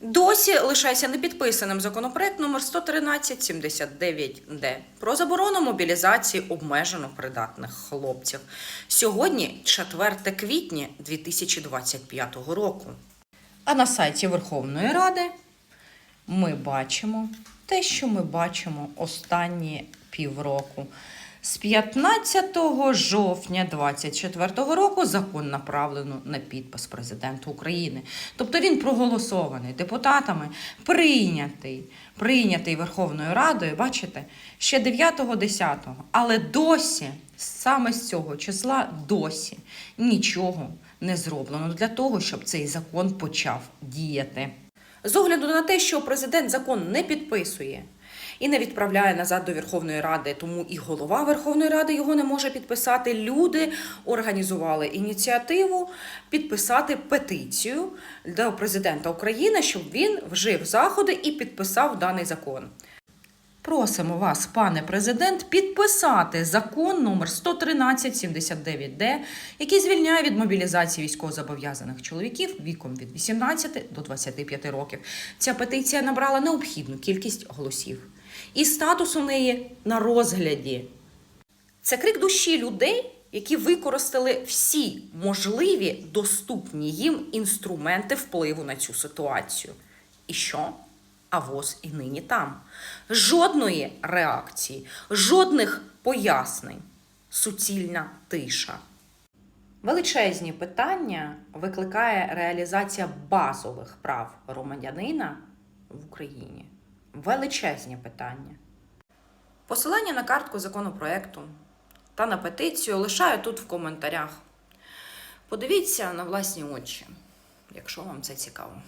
Досі лишається непідписаним законопроект номер 11379Д про заборону мобілізації обмежено придатних хлопців. Сьогодні 4 квітня 2025 року. А на сайті Верховної Ради ми бачимо те, що ми бачимо останні півроку. З 15 жовтня 2024 року закон направлено на підпис президента України. Тобто він проголосований депутатами, прийнятий, прийнятий Верховною Радою, бачите, ще 9-10. Але досі, саме з цього числа, досі нічого не зроблено для того, щоб цей закон почав діяти. З огляду на те, що президент закон не підписує і не відправляє назад до Верховної Ради, тому і голова Верховної Ради його не може підписати. Люди організували ініціативу підписати петицію до президента України, щоб він вжив заходи і підписав даний закон. Просимо вас, пане президент, підписати закон номер 11379Д, який звільняє від мобілізації військовозобов'язаних чоловіків віком від 18 до 25 років. Ця петиція набрала необхідну кількість голосів. І статус у неї на розгляді. Це крик душі людей, які використали всі можливі доступні їм інструменти впливу на цю ситуацію. І що? А ВОЗ і нині там. Жодної реакції, жодних пояснень. Суцільна тиша. Величезні питання викликає реалізація базових прав громадянина в Україні. Величезні питання. Посилання на картку законопроекту та на петицію лишаю тут в коментарях. Подивіться на власні очі, якщо вам це цікаво.